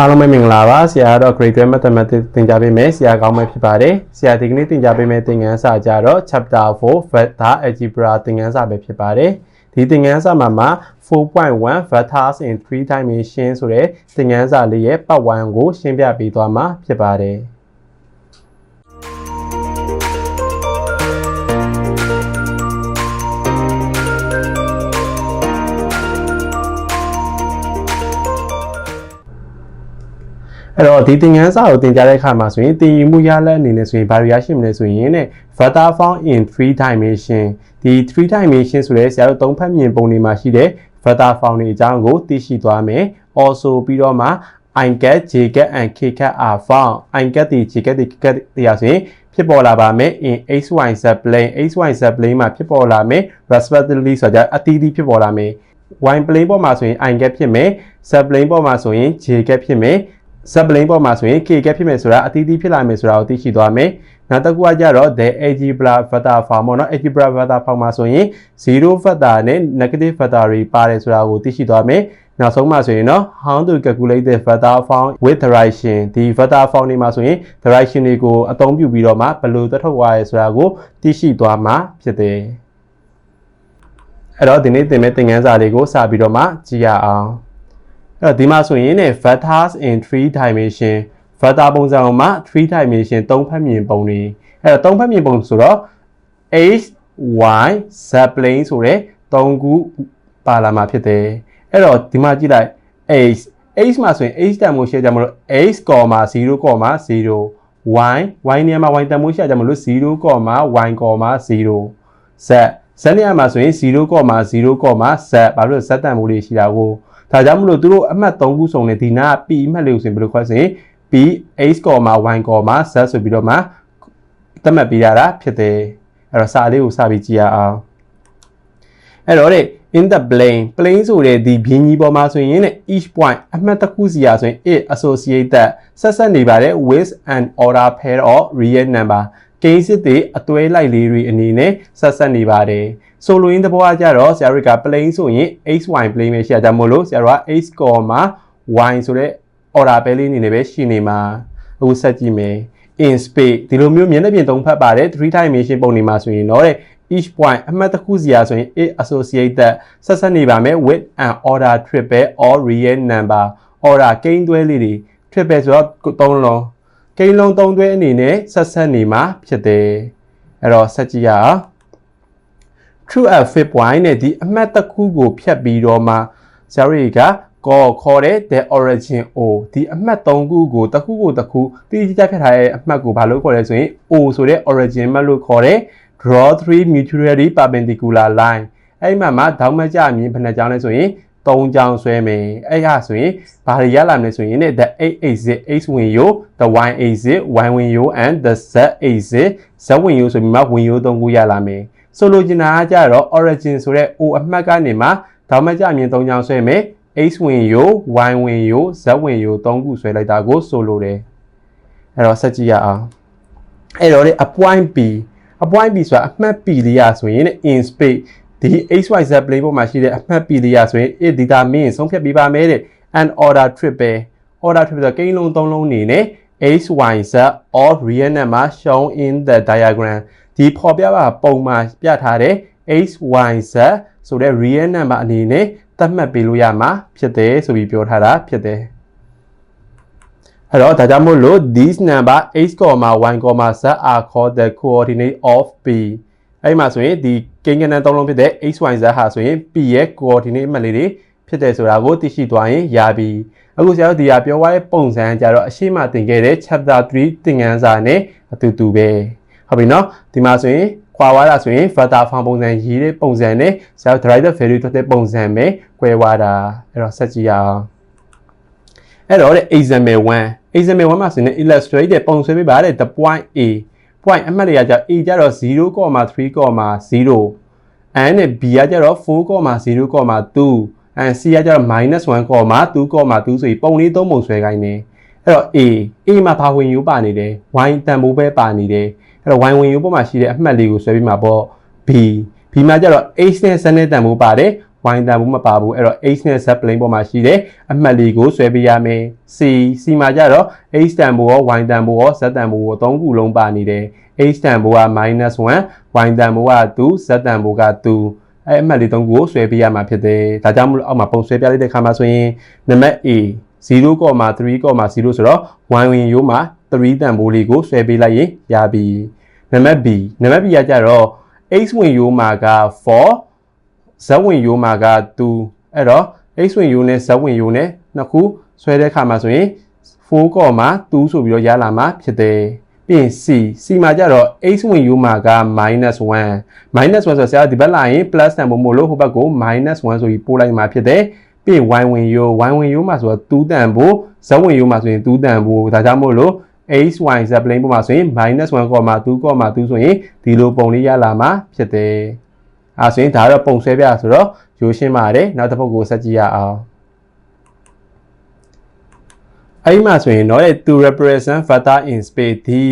အားလုံးပဲမင်္ဂလာပါဆရာကတော့ grade 12 mathematics သင်ကြားပေးမယ်ဆရာကောင်းပဲဖြစ်ပါတယ်ဆရာဒီကနေ့သင်ကြားပေးမယ့်သင်ခန်းစာကြတော့ chapter 4 vector algebra သင်ခန်းစာပဲဖြစ်ပါတယ်ဒီသင်ခန်းစာမှာမှာ4.1 vectors in 3 dimension ဆိုတဲ့သင်ခန်းစာလေးရဲ့ပတ်ဝန်းကိုရှင်းပြပေးသွားမှာဖြစ်ပါတယ် အဲ့တော့ဒီသင်ခန်းစာကိုသင်ကြားတဲ့အခါမှာဆိုရင်သင်ယူမှုရလဒ်အနေနဲ့ဆိုရင်ဘာတွေရရှိမလဲဆိုရင်တဲ့ vector found in 3 dimension ဒီ3 dimension ဆိုတဲ့ဆရာတို့သုံးဖက်မြင်ပုံတွေမှာရှိတဲ့ vector found တွေအကြောင်းကိုသိရှိသွားမယ် also ပြီးတော့မှ i get j get and k get are found i get ဒီ j get ဒီ k get တရားဆိုရင်ဖြစ်ပေါ်လာပါမယ် in xyz plane xyz plane မှာဖြစ်ပေါ်လာမယ် respectively ဆိုကြအတီးတီးဖြစ်ပေါ်လာမယ် y plane ပေါ်မှာဆိုရင် i get ဖြစ်မယ် z plane ပေါ်မှာဆိုရင် j get ဖြစ်မယ် z plane ပေါ်မှာဆိုရင် k get ဖြစ်မယ်ဆိုတာအတီးတီးဖြစ်လာမယ်ဆိုတာကိုသိရှိသွားမယ်နောက်တစ်ခုကကြတော့ the algebra vector form ပေါ့နော် algebra vector form မှာဆိုရင်0 vector နဲ့ negative vector တွေပါတယ်ဆိုတာကိုသိရှိသွားမယ်နောက်ဆုံးမှဆိုရင်တော့ how to calculate the vector form with direction ဒီ vector form တွေမှာဆိုရင် direction တွေကိုအသုံးပြုပြီးတော့မှဘယ်လိုသက်ထုတ်ရရဲဆိုတာကိုသိရှိသွားမှာဖြစ်တယ်အဲ့တော့ဒီနေ့သင်မယ့်သင်ခန်းစာလေးကိုစပြီးတော့မှကြည့်ရအောင် အဲ့တော့ဒီမှာဆိုရင်ね vectors in 3 dimension vector ပုံစံမှာ3 dimension 3ဖက်မြင်ပုံတွေအဲ့တော့3ဖက်မြင်ပုံဆိုတော့ x y z plane ဆိုတဲ့3ခုပါလာမှာဖြစ်တယ်အဲ့တော့ဒီမှာကြည့်လိုက် x x မှာဆိုရင် x တန်မိုးရှယ်ကြမလို့ x, 0, 0 y y နေရာမှာ y တန်မိုးရှယ်ကြမလို့ 0, y, 0 z z နေရာမှာဆိုရင် 0, 0, z ဘာလို့ z တန်မိုးလေးရှိတာကို ဒါကြောင့်မလို့သူတို့အမှတ်3ခုစုံနေဒီနာက p အမှတ်လေးကိုဆိုရင်ဘယ်လိုခေါ်ဆိုရင် p x, y, z ဆိုပြီးတော့မှသတ်မှတ်ပေးရတာဖြစ်တယ်အဲ့တော့စာလေးကိုစပြီးကြည့်ရအောင်အဲ့တော့တဲ့ in the plane plane ဆိုတဲ့ဒီဘင်းကြီးပေါ်မှာဆိုရင်တဲ့ each point အမှတ်တစ်ခုစီရာဆိုရင် it associated ဆက်ဆက်နေပါတယ် with an order pair of real number ကိန်းစစ်တွေအသွဲလိုက်လေးတွေအနေနဲ့ဆက်ဆက်နေပါတယ် ဆိုလိုရင်းသဘောအကြတော့ဆရာတို့က plane ဆိုရင် xy plane ပဲရှိရကြမို့လို့ဆရာတို့က x, y ဆိုတဲ့ order pair လေးအနေနဲ့ပဲရှိနေမှာအခုဆက်ကြည့်မယ် in space ဒီလိုမျိုးမျက်နှာပြင်သုံးဖက်ပါတယ်3 dimension ပုံနေမှာဆိုရင်တော့တဲ့ each point အမှတ်တစ်ခုစီရာဆိုရင် it associated ဆက်ဆက်နေပါမယ် with an order triple or real number order ကိန်းသွဲလေးတွေ triple ဆိုတော့သုံးလုံးကိန်းလုံးသုံးသွဲအနေနဲ့ဆက်ဆက်နေမှာဖြစ်တယ်အဲ့တော့ဆက်ကြည့်ရအောင် true and fit point နဲ့ဒီအမှတ်တစ်ခုကိုဖြတ်ပြီးတော့မှဆရာတို့ကကောခေါ်တဲ့ the origin o ဒီအမှတ်၃ခုကိုတစ်ခုကိုတစ်ခုတိတိကျကျဖြတ်ထားတဲ့အမှတ်ကိုဘာလို့ခေါ်လဲဆိုရင် o ဆိုတဲ့ origin မှတ်လို့ခေါ်တယ် draw three mutually perpendicular line အဲ့မှာမှာဒေါင်းမကြမြင်ဘယ်နှကြောင်းလဲဆိုရင်၃ကြောင်းဆွဲမယ်အဲ့ဟာဆိုရင်ဘာတွေရလာမလဲဆိုရင် the 8 exit x ဝင်ရို the y exit y ဝင်ရို and the z exit z ဝင်ရိုဆိုပြီးမှဝင်ရို၃ခုရလာမယ် ဆိုလိုချင်တာကကြတော့ origin ဆိုတဲ့ o အမှတ်ကနေမှဒေါင်းမကြမြင်၃ကြောင်းဆွဲမယ် x ဝင်ရို y ဝင်ရို z ဝင်ရို၃ခုဆွဲလိုက်တာကိုဆိုလိုတယ်အဲ့တော့ဆက်ကြည့်ရအောင်အဲ့တော့လေ a point b a point b ဆိုတာအမှတ် p လေးရဆိုရင် in space ဒီ xyz plane ပေါ်မှာရှိတဲ့အမှတ် p လေးရဆိုရင် it determine ဆုံးဖြတ်ပေးပါမယ်တဲ့ an order triple order triple ဆိုကိန်းလုံး၃လုံးနေနဲ့ xyz or real number shown in the diagram ဒီပေါ်ပြပါပုံမှာပြထားတဲ့ xyz ဆိုတဲ့ real number အနေနဲ့သတ်မှတ်ပေးလို့ရမှာဖြစ်တယ်ဆိုပြီးပြောထားတာဖြစ်တယ်အဲ့တော့ဒါကြောင့်မို့လို့ this number x, y, z are called the coordinate of p အဲ့မှာဆိုရင်ဒီကိန်းကဏ္ဍသုံးလုံးဖြစ်တဲ့ x, y, z ဟာဆိုရင် p ရဲ့ coordinate အမှတ်လေးတွေဖြစ်တယ်ဆိုတာကိုသိရှိသွားရင်ရပြီအခုဆရာတို့ဒီဟာပြောသွားတဲ့ပုံစံကြတော့အရှိမသင်ခဲ့တဲ့ chapter 3သင်ခန်းစာနဲ့အတူတူပဲ ဟုတ်ပြီနော်ဒီမှာဆိုရင်ခွာသွားတာဆိုရင် vector form ပုံစံရေးတဲ့ပုံစံနဲ့ဆရာတို့ derivative value ထွက်တဲ့ပုံစံပဲ꿰သွားတာအဲ့တော့ဆက်ကြည့်ရအောင်အဲ့တော့တဲ့ example 1 example 1မှာဆိုရင် illustrate တဲ့ပုံဆွဲပေးပါတဲ့ the point a point အမှတ်တွေကကြ a ကြတော့0.3.0 and နဲ့ b ကကြတော့4.0.2 and c ကကြတော့ -1.2.2 ဆိုပြီးပုံလေးသုံးပုံဆွဲခိုင်းနေ အဲ့တော့ a a မှာဘာဝင်ယူပါနေတယ် y တန်ဖိုးပဲပါနေတယ်အဲ့တော့ y ဝင်ယူပေါ်မှာရှိတဲ့အမှတ်လေးကိုဆွဲပြီးမှာပေါ့ b b မှာကြတော့ h နဲ့ z နဲ့တန်ဖိုးပါတယ် y တန်ဖိုးမပါဘူးအဲ့တော့ h နဲ့ z plane ပေါ်မှာရှိတဲ့အမှတ်လေးကိုဆွဲပေးရမယ် c c မှာကြတော့ h တန်ဖိုးရော y တန်ဖိုးရော z တန်ဖိုးရောသုံးခုလုံးပါနေတယ် h တန်ဖိုးက -1 y တန်ဖိုးက2 z တန်ဖိုးက2အဲ့အမှတ်လေးသုံးခုကိုဆွဲပေးရမှာဖြစ်တယ်ဒါကြောင့်မလို့အောက်မှာပုံဆွဲပြလိုက်တဲ့ခါမှာဆိုရင်နံပါတ် a 0.3.0ဆိုတော့ y ဝင်ရိုးမှာ3တန်ဖိုးလေးကိုဆွဲပေးလိုက်ရင်ရပြီနံပါတ် b နံပါတ် b ကကြတော့ x ဝင်ရိုးမှာက4 z ဝင်ရိုးမှာက2အဲ့တော့ x ဝင်ရိုးနဲ့ z ဝင်ရိုးနဲ့နှစ်ခုဆွဲတဲ့ခါမှာဆိုရင်4.2ဆိုပြီးတော့ရလာမှာဖြစ်တယ်ပြီးရင် c c မှာကြတော့ x ဝင်ရိုးမှာက -1 -1 ဆိုတော့ဆရာဒီဘက်လာရင် plus တန်ဖို့မို့လို့ဟိုဘက်ကို -1 ဆိုပြီးပို့လိုက်မှာဖြစ်တယ် ပြီးရင် y ဝင်ရိုး y ဝင်ရိုးမှာဆိုတော့2တန်ဖို့ z ဝင်ရိုးမှာဆိုရင်2တန်ဖို့ဒါကြောင့်မို့လို့ x y z plane ပေါ်မှာဆိုရင် -1.2.2 ဆိုရင်ဒီလိုပုံလေးရလာမှာဖြစ်တယ်။အဲဆိုရင်ဒါတော့ပုံဆွဲပြဆိုတော့ရိုးရှင်းပါတယ်။နောက်တစ်ပုဒ်ကိုဆက်ကြည့်ရအောင်။အဲ့ဒီမှာဆိုရင်တော့ to represent vector in space ဒီ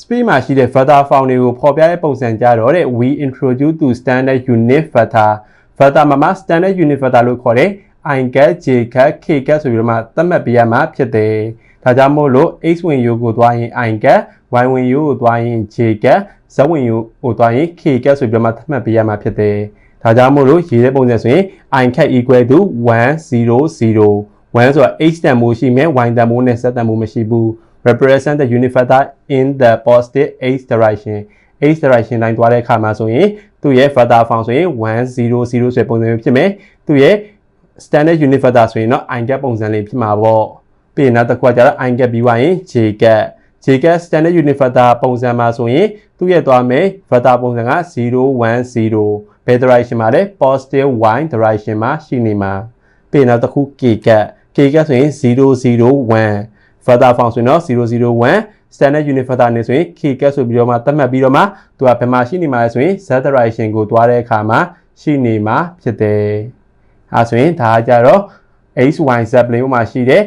space မှာရှိတဲ့ vector form တွေကိုဖော်ပြတဲ့ပုံစံကြတော့တဲ့ we introduce to standard unit vector vector မှာ standard unit vector လို့ခေါ်တဲ့ i cat j cat k cat ဆိုပြီးတော့မှသတ်မှတ်ပေးရမှာဖြစ်တယ်။ဒါကြောင့်မို့လို့ x ဝင်ရိုးကိုသွားရင် i cat y ဝင်ရိုးကိုသွားရင် j cat z ဝင်ရိုးကိုသွားရင် k cat ဆိုပြီးတော့မှသတ်မှတ်ပေးရမှာဖြစ်တယ်။ဒါကြောင့်မို့လို့ရေးတဲ့ပုံစံဆိုရင် i cat equal to 1 0 0 1ဆိုတာ h တန်ဖိုးရှိမယ် y တန်ဖိုးနဲ့ z တန်ဖိုးမရှိဘူး represent the unit vector in the positive h direction h direction တိုင်းသွားတဲ့အခါမှာဆိုရင်သူ့ရဲ့ vector form ဆိုရင်1 0 0ဆိုတဲ့ပုံစံမျိုးဖြစ်မယ်သူ့ရဲ့ standard unit vector ဆိုရင်တော့ i gap ပုံစံလေးဖြစ်မှာပေါ့ပြီးရင်နောက်တစ်ခုကကျတော့ i gap ပြီးသွားရင် j gap j gap standard unit vector ပုံစံမှာဆိုရင်သူ့ရဲ့သွားမယ် vector ပုံစံက0 1 0ဘယ် direction မှာလဲ positive y direction မှာရှိနေမှာပြီးရင်နောက်တစ်ခု k gap k gap ဆိုရင်001 vector form ဆိုရင်တော့001 standard unit vector နဲ့ဆိုရင် k gap ဆိုပြီးတော့မှသတ်မှတ်ပြီးတော့မှသူကဘယ်မှာရှိနေမှာလဲဆိုရင် z direction ကိုသွားတဲ့အခါမှာရှိနေမှာဖြစ်တယ်။ ။အဲဆိုရင်ဒါကြတော့ XYZ plane ပေါ်မှာရှိတဲ့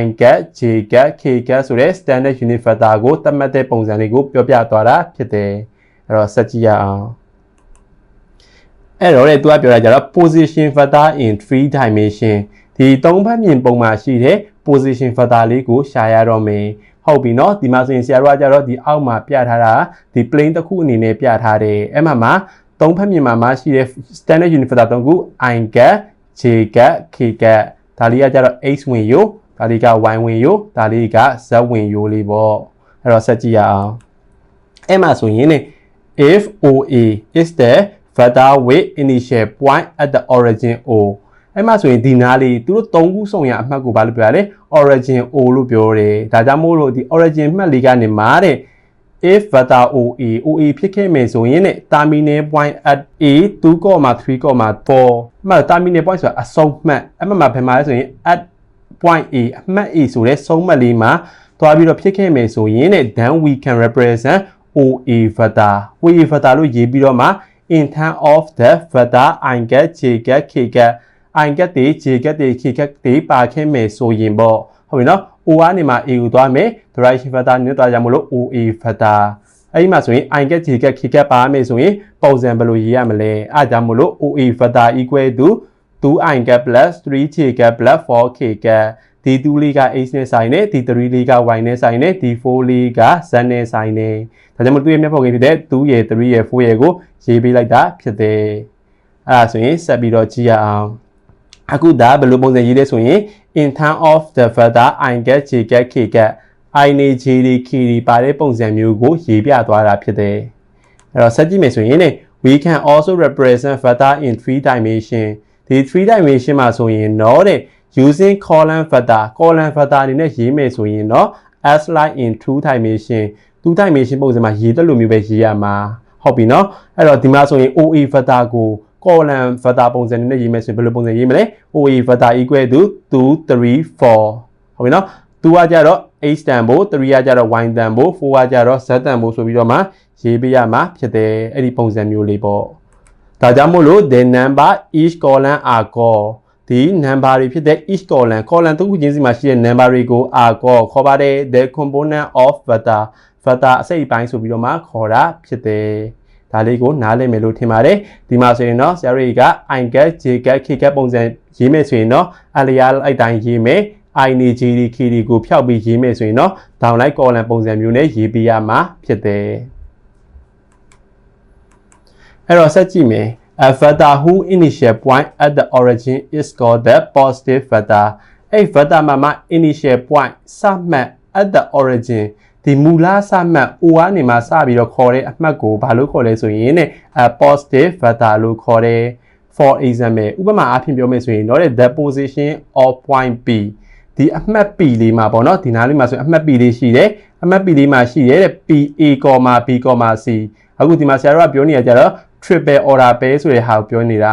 i gap j gap k gap ဆိုတဲ့ standard unit vector ကိုသတ်မှတ်တဲ့ပုံစံလေးကိုပြောပြသွားတာဖြစ်တယ်။အဲ့တော့ဆက်ကြည့်ရအောင်။အဲ့တော့လေသူကပြောတာကြတော့ position vector in 3 dimension ဒီသုံးဘက်မြင်ပုံမှာရှိတဲ့ position vector လေးကိုရှာရတော့မယ်။ဟုတ်ပြီနော်ဒီမှာဆိုရင်ဆရာတို့ကကြတော့ဒီအောက်မှာပြထားတာဒီ plane တစ်ခုအနေနဲ့ပြထားတယ်။အဲ့မှာမှာသုံးဖက်မြင်မှာမှာရှိတဲ့ standard unit vector သုံးခု i gap j gap k gap ဒါလေးကကြတော့ x ဝင်ရိုးဒါလေးက y ဝင်ရိုးဒါလေးက z ဝင်ရိုးလေးပေါ့အဲ့တော့ဆက်ကြည့်ရအောင်အဲ့မှာဆိုရင်ね if OA is the vector with initial point at the origin O အဲ့မှာဆိုရင်ဒီနားလေးသူတို့၃ခုစုံရအမှတ်ကိုဘာလို့ပြောရလဲ origin o လို့ပြောတယ်ဒါကြောင့်မို့လို့ဒီ origin မှတ်လေးကနေမှာတဲ့ if vector oa oa ဖြစ်ခဲ့မယ်ဆိုရင်ね terminal point at a 2.3.4မှတ် terminal point ဆိုတာအဆုံးမှတ်အမှတ်မှာဘယ်မှာလဲဆိုရင် at point a အမှတ် a ဆိုတဲ့ဆုံးမှတ်လေးမှာသွားပြီးတော့ဖြစ်ခဲ့မယ်ဆိုရင်ね then we can represent oa vector oa vector လို့ရေးပြီးတော့မှ in term of the vector i get j get k get i get တွေ j get တွေ k get တွေပါခဲ့မယ်ဆိုရင်ပေါ့ဟုတ်ပြီနော် o ကနေမှ a ကိုသွားမယ် direction vector နဲ့သွားကြမလို့ oa vector အဲ့ဒီမှာဆိုရင် i get j get k get ပါမယ်ဆိုရင်ပုံစံဘယ်လိုရေးရမလဲအားကြောင့်မလို့ oa vector equal to 2i get plus 3j get plus 4k get ဒီ2လေးက x နဲ့ဆိုင်နေဒီ3လေးက y နဲ့ဆိုင်နေဒီ4လေးက z နဲ့ဆိုင်နေဒါကြောင့်မလို့သူ့ရဲ့မျက်ဖော်ကိန်းဖြစ်တဲ့2ရယ်3ရယ်4ရယ်ကိုရေးပေးလိုက်တာဖြစ်တယ်အဲ့ဒါဆိုရင်ဆက်ပြီးတော့ကြည့်ရအောင် အခုဒါဘယ်လိုပုံစံရေးလဲဆိုရင် in term of the further i get j get k get i နေ j တွေ k တွေပါတဲ့ပုံစံမျိုးကိုရေးပြသွားတာဖြစ်တယ်အဲ့တော့ဆက်ကြည့်မယ်ဆိုရင်ね we can also represent further in 3 dimension ဒီ3 dimension မှာဆိုရင်တော့တဲ့ using column vector column vector အနေနဲ့ရေးမယ်ဆိုရင်တော့ as like in 2 dimension 2 dimension ပုံစံမှာရေးတဲ့လိုမျိုးပဲရေးရမှာဟုတ်ပြီเนาะအဲ့တော့ဒီမှာဆိုရင် OA vector ကို column vector ပုံစံနဲ့ရေးမယ်ဆိုရင်ဘယ်လိုပုံစံရေးမလဲ OA vector equal to 2 3 4ဟုတ်ပြီနော်သူကကြတော့ h တန်ဖို့3ကကြတော့ y တန်ဖို့4ကကြတော့ z တန်ဖို့ဆိုပြီးတော့မှရေးပေးရမှာဖြစ်တယ်အဲ့ဒီပုံစံမျိုးလေးပေါ့ဒါကြောင့်မို့လို့ the number each column are call ဒီ number တွေဖြစ်တဲ့ each column column တစ်ခုချင်းစီမှာရှိတဲ့ number တွေကို are call ခေါ်ပါတယ် the component of vector vector အစိပ်ပိုင်းဆိုပြီးတော့မှခေါ်တာဖြစ်တယ် ဒါလေးကိုနားလည်မယ်လို့ထင်ပါတယ်ဒီမှာဆိုရင်တော့ဆရာတို့က i get j get k get ပုံစံရေးမယ်ဆိုရင်တော့အလျာလိုက်တိုင်းရေးမယ် i နေ g d k d ကိုဖျောက်ပြီးရေးမယ်ဆိုရင်တော့ down line column ပုံစံမျိုးနဲ့ရေးပေးရမှာဖြစ်တယ်အဲ့တော့ဆက်ကြည့်မယ် a vector who initial point at the origin is called the positive vector အဲ့ vector မှာမှာ initial point စမှတ် at the origin ဒီမူလစမှတ် O ကနေမှစပြီးတော့ခေါ်တဲ့အမှတ်ကိုဘာလို့ခေါ်လဲဆိုရင်တဲ့ a positive vector လို့ခေါ်တယ် for example ဥပမာအားဖြင့်ပြောမယ်ဆိုရင်တော့ the position of point P ဒီအမှတ် P လေးမှာပေါ့နော်ဒီနားလေးမှာဆိုရင်အမှတ် P လေးရှိတယ်အမှတ် P လေးမှာရှိတယ်တဲ့ PA, B, C အခုဒီမှာဆရာတို့ကပြောနေရကြတော့ triple order pair ဆိုတဲ့ဟာကိုပြောနေတာ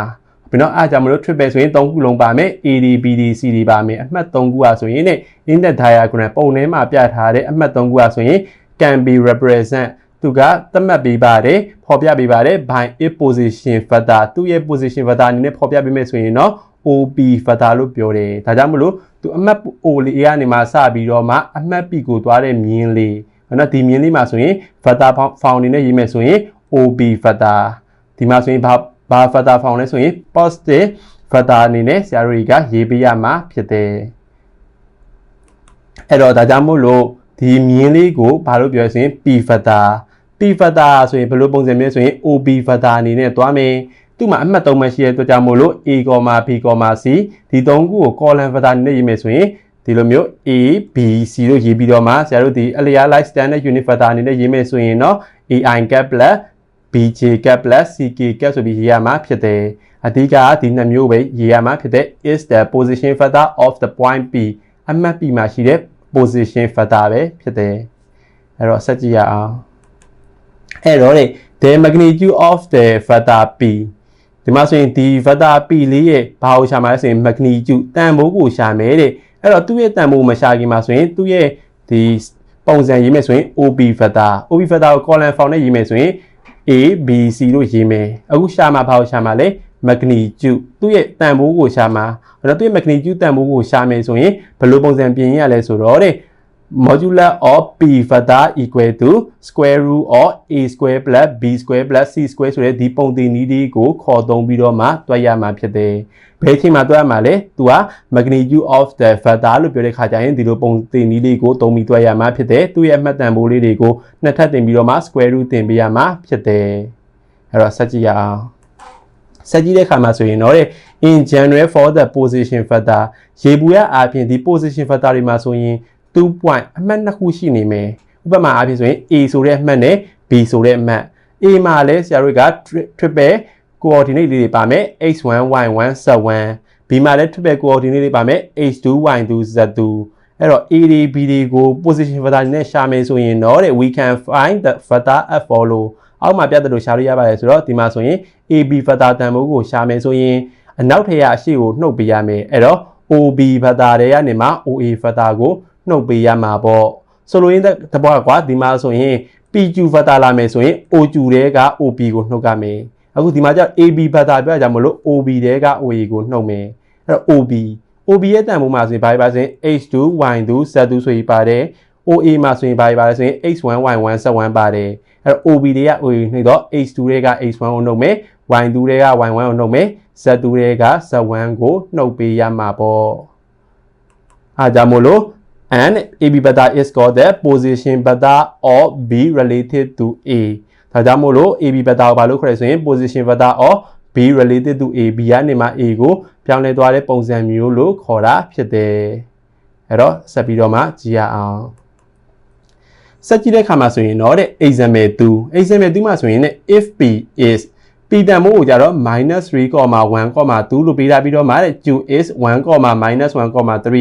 ပြီးတော့အားကြောင့်မလို့ triple ဆိုရင်3ခုလုံးပါမယ် AD BD CD ပါမယ်အမှတ်3ခုอ่ะဆိုရင်ね index diagram ပုံထဲမှာပြထားတဲ့အမှတ်3ခုอ่ะဆိုရင် can be represent သူကသတ်မှတ်ပေးပါတယ်ဖော်ပြပေးပါတယ် by its position vector သူ့ရဲ့ position vector အနေနဲ့ဖော်ပြပေးမယ်ဆိုရင်တော့ OP vector လို့ပြောတယ်ဒါကြောင့်မလို့သူအမှတ် O လေးကနေမှစပြီးတော့မှအမှတ် P ကိုသွားတဲ့မြင်းလေးနော်ဒီမြင်းလေးမှာဆိုရင် vector form အနေနဲ့ရေးမယ်ဆိုရင် OP vector ဒီမှာဆိုရင်ဘာ ဘာ factor form လဲဆိုရင် positive factor အနေနဲ့ဆရာတို့ကရေးပေးရမှာဖြစ်တယ်အဲ့တော့ဒါကြောင့်မို့လို့ဒီမြင်းလေးကိုဘာလို့ပြောဆိုရင် p factor p factor ဆိုရင်ဘယ်လိုပုံစံမျိုးဆိုရင် ob factor အနေနဲ့သွားမယ်သူ့မှာအမှတ်3မှရှိတဲ့အတွက်ကြောင့်မို့လို့ a, b, c ဒီ၃ခုကို column factor အနေနဲ့ရေးမယ်ဆိုရင်ဒီလိုမျိုး A B C လို့ရေးပြီးတော့မှဆရာတို့ဒီ area like standard unit factor အနေနဲ့ရေးမယ်ဆိုရင်တော့ AI cap plus BJ cap plus CK cap ဆိုပြီးရေးရမှာဖြစ်တယ်အဓိကဒီနှစ်မျိုးပဲရေးရမှာဖြစ်တဲ့ is the position factor of the point P အမှတ် P မှာရှိတဲ့ position factor ပဲဖြစ်တယ်အဲ့တော့ဆက်ကြည့်ရအောင်အဲ့တော့လေ the magnitude of the factor P ဒီမှာဆိုရင်ဒီ factor P လေးရဲ့ဘာကိုရှာမှာလဲဆိုရင် magnitude တန်ဖိုးကိုရှာမယ်တဲ့အဲ့တော့သူ့ရဲ့တန်ဖိုးမရှာခင်မှာဆိုရင်သူ့ရဲ့ဒီပုံစံရေးမယ်ဆိုရင် OP factor OP factor ကို column form နဲ့ရေးမယ်ဆိုရင် A B C လို့ရေးမယ်အခုရှာမှာဘာကိုရှာမှာလဲ magnitude သူ့ရဲ့တန်ဖိုးကိုရှာမှာအဲ့တော့သူ့ရဲ့ magnitude တန်ဖိုးကိုရှာမယ်ဆိုရင်ဘယ်လိုပုံစံပြင်ရလဲဆိုတော့တဲ့ modular of p factor equal to square root of a square plus b square plus c square ဆိုတဲ့ဒီပုံသင်နည်းလေးကိုခေါ်သုံးပြီးတော့မှတွက်ရမှာဖြစ်တယ်။ဘယ်ချိန်မှာတွက်ရမှာလဲ။ तू က magnitude of the factor လို့ပြောတဲ့ခါကျရင်ဒီလိုပုံသင်နည်းလေးကိုသုံးပြီးတွက်ရမှာဖြစ်တယ်။သူ့ရဲ့အမှတ်တန်ဖိုးလေးတွေကိုနှစ်ထပ်တင်ပြီးတော့မှ square root တင်ပေးရမှာဖြစ်တယ်။အဲ့တော့ဆက်ကြည့်ရအောင်။ဆက်ကြည့်တဲ့ခါမှာဆိုရင်တော့ in general for the position factor ရေဘူးရအပြင်ဒီ position factor တွေမှာဆိုရင် 2 point အမှတ်နှစ်ခုရှိနေမယ်ဥပမာအားဖြင့်ဆိုရင် A ဆိုတဲ့အမှတ်နဲ့ B ဆိုတဲ့အမှတ် A မှာလည်းဆရာတို့က triple coordinate လေးတွေပါမယ် x1 y1 z1 B မှာလည်း triple coordinate လေးပါမယ် h2 y2 z2 အဲ့တော့ A တွေ B တွေကို position vector နဲ့ရှာမယ်ဆိုရင်တော့တဲ့ we can find the vector f follow အောက်မှာပြတ်တယ်လို့ရှာလို့ရပါတယ်ဆိုတော့ဒီမှာဆိုရင် AB vector တန်ဖိုးကိုရှာမယ်ဆိုရင်အနောက်ထရအရှိကိုနှုတ်ပေးရမယ်အဲ့တော့ OB vector တွေကနေမှ OA vector ကို နှုတ်ပေးရမှာပေါ့ဆိုလိုရင်းတဘောကွာဒီမှာဆိုရင် PQ vector လာမယ်ဆိုရင် OQ တဲက OP ကိုနှုတ်ကမယ်အခုဒီမှာကျ AB vector ပြောကြမလို့ OB တဲက OA ကိုနှုတ်မယ်အဲ့တော့ OB OB ရဲ့တန်ဖိုးမှာဆိုရင်ဘာပဲပါဆိုရင် H2 Y2 Z2 ဆိုပြီးပါတယ် OA မှာဆိုရင်ဘာပဲပါလဲဆိုရင် H1 Y1 Z1 ပါတယ်အဲ့တော့ OB တွေက OA နှိပ်တော့ H2 တွေက H1 ကိုနှုတ်မယ် Y2 တွေက Y1 ကိုနှုတ်မယ် Z2 တွေက Z1 ကိုနှုတ်ပေးရမှာပေါ့အားကြောင့်မို့လို့ and AB beta is called the position beta of B related to A ဒါကြောင့်မို့လို့ AB beta ကိုဘာလို့ခေါ်လဲဆိုရင် position beta of B related to A B ကနေမှ A ကိုပြောင်းလဲသွားတဲ့ပုံစံမျိုးလို့ခေါ်တာဖြစ်တယ်အဲ့တော့ဆက်ပြီးတော့မှကြည့်ရအောင်ဆက်ကြည့်တဲ့အခါမှာဆိုရင်တော့တဲ့ example 2 example 2မှာဆိုရင် if p is p တန်ဖိုးကိုကြတော့ -3,1,2 လို့ပေးထားပြီးတော့မှတဲ့ q is 1,-1,3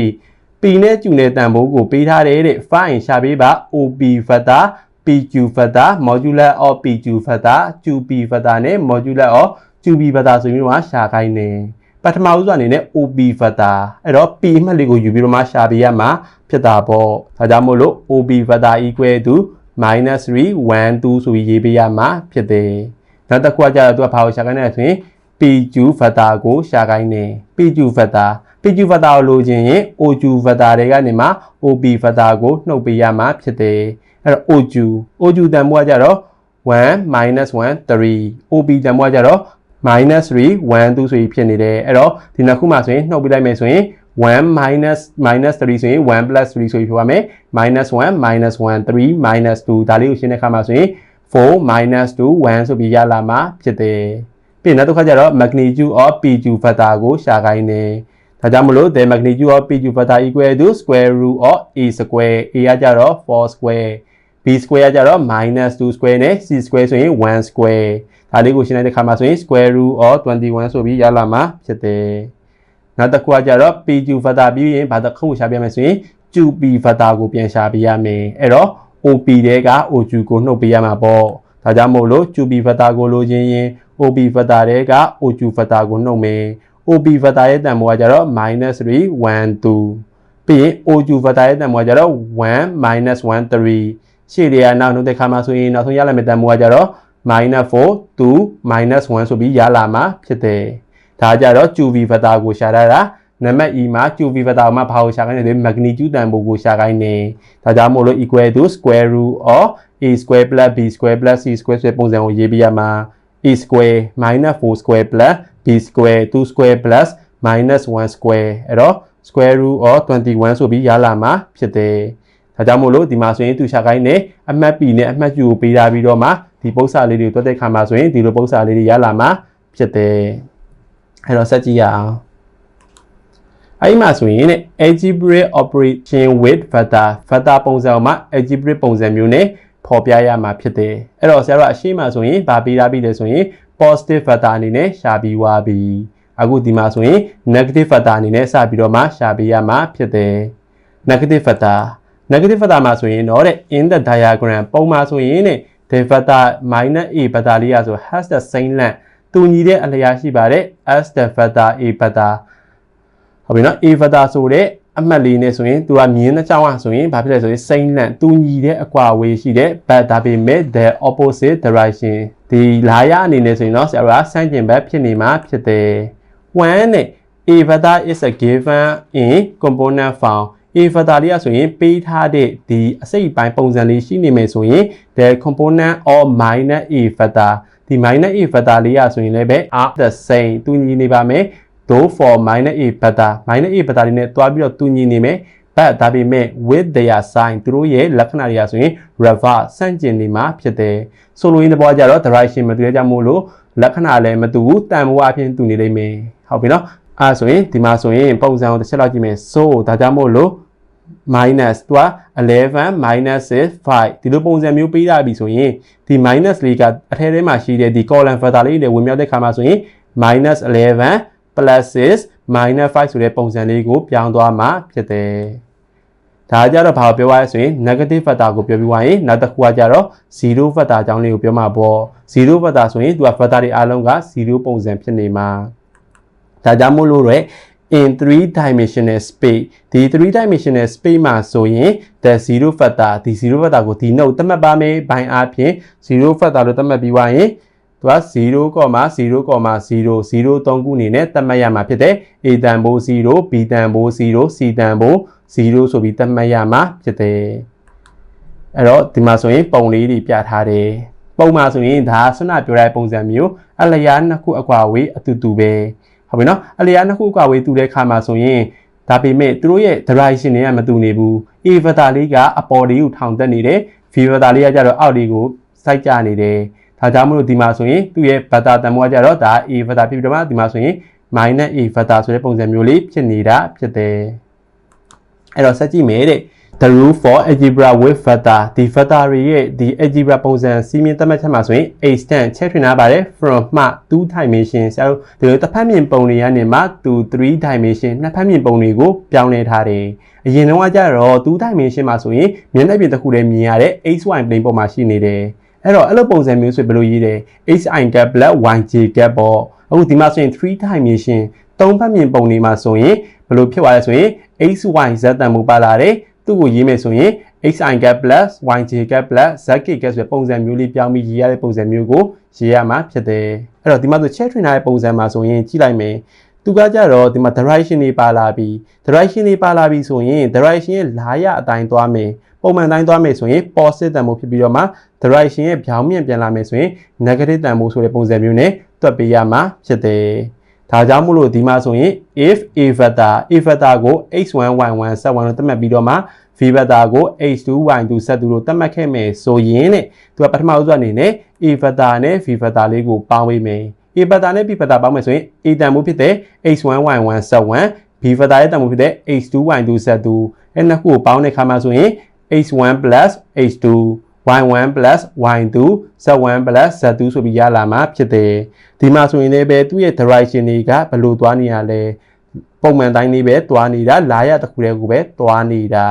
p နဲ့ q နဲ့တန်ဖိုးကိုပေးထားတယ်တဲ့ find ရှာပေးပါ op factor pq factor modular of pq factor qp factor နဲ့ modular of qp factor ဆိုပြီးတော့ရှာခိုင်းတယ်ပထမဦးစွာအနေနဲ့ op factor အဲ့တော့ p အမှတ်လေးကိုယူပြီးတော့မှရှာပေးရမှာဖြစ်တာပေါ့ဒါကြောင့်မို့လို့ op factor equal to -3 1 2ဆိုပြီးရေးပေးရမှာဖြစ်တယ်နောက်တစ်ခုကကြတော့သူကဘာကိုရှာခိုင်းလဲဆိုရင် PQ factor ကိုရှာခိုင်းတယ် PQ factor PQ factor ကိုလိုချင်ရင် OQ factor တွေကနေမှ OP factor ကိုနှုတ်ပေးရမှာဖြစ်တယ်အဲ့တော့ OQ OQ တန်ဖိုးကကြတော့1 minus 1 3 OB တန်ဖိုးကကြတော့ minus 3 1 2ဆိုပြီးဖြစ်နေတယ်အဲ့တော့ဒီနှစ်ခုမှဆိုရင်နှုတ်ပြလိုက်မယ်ဆိုရင်1 minus minus 3ဆိုရင်1 plus 3ဆိုပြီးပြောရမယ် minus 1 minus 1 3 minus 2ဒါလေးကိုရှင်းတဲ့အခါမှာဆိုရင်4 minus 2 1ဆိုပြီးရလာမှာဖြစ်တယ်ပြီးနောက်တစ်ခါကျတော့ magnitude of PQ factor ကိုရှာခိုင်းတယ် ဒါကြောင့်မလို့ the magnitude of PQ factor equal to square root of a square a ကကြတော့4 square b square ကကြတော့ minus 2 square နဲ့ c square ဆိုရင်1 square ဒါလေးကိုရှင်းလိုက်တဲ့ခါမှာဆိုရင် square root of 21ဆိုပြီးရလာမှာဖြစ်တယ်နောက်တစ်ခုကကြတော့ PQ factor ပြီးရင်ဘာတစ်ခုရှာပြမယ်ဆိုရင် QP factor ကိုပြန်ရှာပြရမယ်အဲ့တော့ OP တဲက OQ ကိုနှုတ်ပေးရမှာပေါ့ဒါကြောင့်မို့လို့ QP factor ကိုလိုချင်ရင် OP factor တဲက OQ factor ကိုနှုတ်မယ် OP factor ရဲ့တန်ဖိုးကကြတော့ -3 1 2ပြီးရင် OQ factor ရဲ့တန်ဖိုးကကြတော့1 -1 3ရှေ့တွေကနောက်နှုတ်တဲ့ခါမှာဆိုရင်နောက်ဆုံးရလာမယ့်တန်ဖိုးကကြတော့ -4 2 -1 ဆိုပြီးရလာမှာဖြစ်တယ်ဒါကြတော့ QV factor ကိုရှာရတာနံပါတ် E မှာ QV factor မှာဘာကိုရှာခိုင်းလဲဆိုရင် magnitude တန်ဖိုးကိုရှာခိုင်းနေဒါကြောင့်မို့လို့ equal to square root of a square plus b square plus c square ဆိုတဲ့ပုံစံကိုရေးပြရမှာ a square minus 4 square plus b square 2 square plus minus 1 square အဲ့တော့ square root of 21ဆိုပြီးရလာမှာဖြစ်တယ်ဒါကြောင့်မို့လို့ဒီမှာဆိုရင်သူရှာခိုင်းနေအမှတ် p နဲ့အမှတ် q ကိုပေးထားပြီးတော့မှဒီပု္ပ္ပစာလေးတွေကိုတွက်တဲ့ခါမှာဆိုရင်ဒီလိုပု္ပ္ပစာလေးတွေရလာမှာဖြစ်တယ်အဲ့တော့ဆက်ကြည့်ရအောင်အဲ့ဒီမှာဆိုရင် algebraic operation with vector vector ပုံစံမှာ algebraic ပုံစံမျိုးနဲ့ ဖော်ပြရမှာဖြစ်တယ်အဲ့တော့ဆရာတို့အရှိမဆိုရင်ဗာပေးထားပြီးလဲဆိုရင် positive vector အနေနဲ့ရှာပြီးွားပြီအခုဒီမှာဆိုရင် negative vector အနေနဲ့စပြီးတော့မှရှာပေးရမှာဖြစ်တယ် negative vector negative vector မှာဆိုရင်တော့တဲ့ in the diagram ပုံမှာဆိုရင်တဲ့ the vector minus a vector လေးရဆို has the same length တူညီတဲ့အလျားရှိပါတယ် as the vector a vector ဟုတ်ပြီနော် a vector ဆိုတဲ့ အမှတ်လေးနဲ့ဆိုရင်သူကမြင်းတစ်ချောင်းอ่ะဆိုရင်ဘာဖြစ်လဲဆိုရင် same length တူညီတဲ့အကွာအဝေးရှိတဲ့ but ဒါပေမဲ့ the opposite direction ဒီလာရအနေနဲ့ဆိုရင်တော့ဆရာတို့ကစမ်းကျင်ဘက်ဖြစ်နေမှာဖြစ်တယ်1နဲ့ a vector is a given in component form a vector လေးอ่ะဆိုရင်ပေးထားတဲ့ဒီအစိတ်ပိုင်းပုံစံလေးရှိနေမယ်ဆိုရင် the component of minus a vector ဒီ minus a vector လေးอ่ะဆိုရင်လည်းပဲ are the same တူညီနေပါမယ် though for minus a vector minus a vector တွေနဲ့တွားပြီးတော့တူညီနေမယ် but ဒါပေမဲ့ with their sign သူတို့ရဲ့လက္ခဏာတွေကဆိုရင် reverse ဆန့်ကျင်နေမှာဖြစ်တယ်ဆိုလိုရင်းတဲ့ဘောကြတော့ direction မတူတဲ့ကြောင့်မို့လို့လက္ခဏာလည်းမတူဘူးတန်ဖိုးအပြင်တူနေလိမ့်မယ်ဟုတ်ပြီနော်အဲဆိုရင်ဒီမှာဆိုရင်ပုံစံကိုတစ်ချက်လောက်ကြည့်မယ် so ဒါကြောင့်မို့လို့ minus သူက11 minus 5ဒီလိုပုံစံမျိုးပေးရပြီဆိုရင်ဒီ minus လေးကအထဲထဲမှာရှိတဲ့ဒီ column factor လေးတွေဝင်မြောက်တဲ့ခါမှာဆိုရင် minus 11 plus 6 minus 5ဆိုတဲ့ပုံစံလေးကိုပြောင်းသွားမှာဖြစ်တယ်။ဒါကြတော့ဘာကိုပြောရလဲဆိုရင် negative factor ကိုပြောပြီးသွားရင်နောက်တစ်ခုကကြတော့0 factor အကြောင်းလေးကိုပြောမှာပေါ့။0 factor ဆိုရင်သူက factor တွေအားလုံးက0ပုံစံဖြစ်နေမှာ။ဒါကြောင့်မို့လို့ရ in 3 dimensional space ဒီ3 dimensional space မှာဆိုရင် the zero factor ဒီ zero factor ကိုဒီ note သတ်မှတ်ပါမယ်ဘိုင်းအားဖြင့် zero factor လို့သတ်မှတ်ပြီးသွားရင် သူက0.0.0 03ခုအနေနဲ့သတ်မှတ်ရမှာဖြစ်တယ် A တန်ဖိုး0 B တန်ဖိုး0 C တန်ဖိုး0ဆိုပြီးသတ်မှတ်ရမှာဖြစ်တယ်အဲ့တော့ဒီမှာဆိုရင်ပုံလေးတွေပြထားတယ်ပုံမှာဆိုရင်ဒါဆွနပြောတဲ့ပုံစံမျိုးအလျားနှစ်ခုအကွာဝေးအတူတူပဲဟုတ်ပြီနော်အလျားနှစ်ခုအကွာဝေးတူတဲ့ခါမှာဆိုရင်ဒါပေမဲ့သူတို့ရဲ့ direction တွေကမတူနေဘူး A vector လေးကအပေါ်လေးကိုထောင်တက်နေတယ် V vector လေးကကျတော့အောက်လေးကိုစိုက်ကြနေတယ် ဒါကြောင့်မလို့ဒီမှာဆိုရင်သူ့ရဲ့ vector တန်ဖိုးကကြတော့ဒါ a vector ဖြစ်ပြီးတော့မှဒီမှာဆိုရင် minus a vector ဆိုတဲ့ပုံစံမျိုးလေးဖြစ်နေတာဖြစ်တယ်အဲ့တော့ဆက်ကြည့်မယ်တဲ့ the rule for algebra with vector ဒီ vector တွေရဲ့ဒီ algebra ပုံစံစီးမြင်သတ်မှတ်ချက်မှာဆိုရင် extend ချက်ထွင်ထားပါတယ် from မှ2 dimension ဆရာတို့ဒီလိုတစ်ဖက်မြင်ပုံတွေကနေမှ2 3 dimension နှစ်ဖက်မြင်ပုံတွေကိုပြောင်းလဲထားတယ်အရင်တော့ကကြတော့2 dimension မှာဆိုရင်မျက်နှာပြင်တစ်ခုတည်းမြင်ရတဲ့ xy plane ပေါ်မှာရှိနေတယ် အဲ့တော့အဲ့လိုပုံစံမျိုးဆိုဘယ်လိုရေးလဲ hi gap black yj gap ပေါ့အခုဒီမှာဆိုရင်3 dimension သုံးဖက်မြင်ပုံတွေမှာဆိုရင်ဘယ်လိုဖြစ်သွားလဲဆိုရင် xyz တန်ဖိုးပါလာတယ်သူ့ကိုရေးမယ်ဆိုရင် xi gap plus yj gap plus zk gap ဆိုတဲ့ပုံစံမျိုးလေးပြောင်းပြီးရေးရတဲ့ပုံစံမျိုးကိုရေးရမှာဖြစ်တယ်အဲ့တော့ဒီမှာဆို check trainer ရဲ့ပုံစံမှာဆိုရင်ကြည့်လိုက်မယ်သူသူကကြတော့ဒီမှာ direction တွေပါလာပြီ direction တွေပါလာပြီဆိုရင် direction ရဲ့လာရအတိုင်းသွားမယ်ပုံမှန်တိုင်းသွားမယ်ဆိုရင် positive တန်ဖိုးဖြစ်ပြီးတော့မှ direction ရဲ့ပြောင်းမြင့်ပြန်လာမယ်ဆိုရင် negative တန်ဖိုးဆိုတဲ့ပုံစံမျိုးနဲ့တွက်ပေးရမှာဖြစ်တယ်ဒါကြောင့်မို့လို့ဒီမှာဆိုရင် if a vector a vector ကို x1 y1 z1 လို့သတ်မှတ်ပြီးတော့မှ v vector ကို h2 y2 z2 လို့သတ်မှတ်ခဲ့မယ်ဆိုရင်တဲ့သူကပထမဦးဆုံးအနေနဲ့ a vector နဲ့ v vector လေးကိုပေါင်းပေးမယ် a vector နဲ့ b vector ပေါင်းမယ်ဆိုရင် a တန်ဖိုးဖြစ်တဲ့ h1 y1 z1 b vector ရဲ့တန်ဖိုးဖြစ်တဲ့ h2 y2 z2 အဲ့နှစ်ခုကိုပေါင်းတဲ့အခါမှာဆိုရင် h1 h2 y1 y2 z1 z2 ဆိုပြီးရလာမှာဖြစ်တယ်ဒီမှာဆိုရင်လည်းပဲသူ့ရဲ့ direction တွေကဘယ်လိုသွားနေရလဲပုံမှန်တိုင်းလေးပဲသွားနေတာလာရတစ်ခုတည်းကိုပဲသွားနေတာ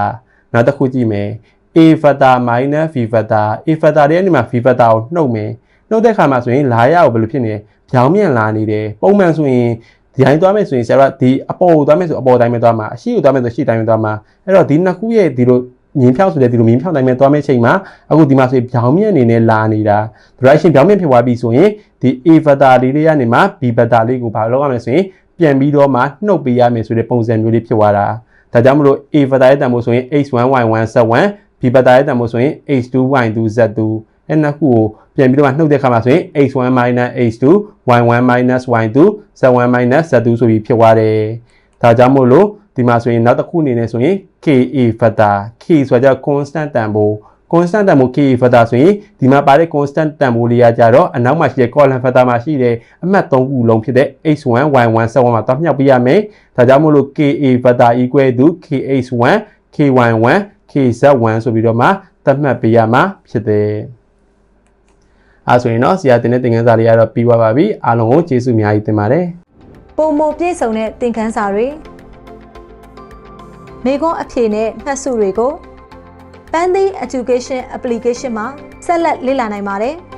နောက်တစ်ခုကြည့်မယ် a vector minus v vector a vector ရဲ့အနေမှာ v vector ကိုနှုတ်မယ်နှုတ်တဲ့အခါမှာဆိုရင်လာရကိုဘယ်လိုဖြစ်နေလဲပြောင်းမြန်လာနေတယ်ပုံမှန်ဆိုရင်ဒီတိုင်းသွားမယ်ဆိုရင်ဆရာကဒီအပေါ်ကိုသွားမယ်ဆိုအပေါ်တိုင်းပဲသွားမှာအရှိကိုသွားမယ်ဆိုရှေ့တိုင်းပဲသွားမှာအဲ့တော့ဒီနှစ်ခုရဲ့ဒီလို မြင်းဖြောက်ဆိုတဲ့ဒီလိုမြင်းဖြောက်တိုင်းပဲသွားမယ့်ချိန်မှာအခုဒီမှာဆိုပြောင်းမြန်အနေနဲ့လာနေတာ direction ပြောင်းမြန်ဖြစ်သွားပြီဆိုရင်ဒီ a vector လေးတွေကနေမှ b vector လေးကိုဘာလုပ်ရမလဲဆိုရင်ပြန်ပြီးတော့မှနှုတ်ပေးရမယ်ဆိုတဲ့ပုံစံမျိုးလေးဖြစ်သွားတာဒါကြောင့်မလို့ a vector ရဲ့တန်ဖိုးဆိုရင် h1 y1 z1 b vector ရဲ့တန်ဖိုးဆိုရင် h2 y2 z2 အဲ့နှစ်ခုကိုပြန်ပြီးတော့နှုတ်တဲ့အခါမှာဆိုရင် h1 h2 y1 y2 z1 z2 ဆိုပြီးဖြစ်သွားတယ်ဒါကြောင့်မို့လို့ ဒီမှာဆိုရင်နောက်တစ်ခုအနေနဲ့ဆိုရင် ka vector k ဆိုကြ constant တန်ဖိုး constant တန်ဖိုး k vector ဆိုရင်ဒီမှာပါတဲ့ constant တန်ဖိုးလေးကကြတော့အနောက်မှာရှိတဲ့ column vector မှာရှိတဲ့အမှတ်3ခုလုံးဖြစ်တဲ့ h1 y1 z1 မှာတောက်မြောက်ပြရမယ်ဒါကြောင့်မို့လို့ ka vector equal to kh1 ky1 kz1 ဆိုပြီးတော့မှသတ်မှတ်ပေးရမှာဖြစ်တယ်အဲဆိုရင်တော့ဆရာတင်တဲ့သင်ခန်းစာလေးကတော့ပြီးသွားပါပြီအားလုံးကိုကျေးဇူးအများကြီးတင်ပါတယ်ပုံမပြည့်စုံတဲ့သင်ခန်းစာတွေ မိခွန်းအဖြေနဲ့မှတ်စုတွေကို Pandy Education Application မှာဆက်လက်လေ့လာနိုင်ပါတယ်။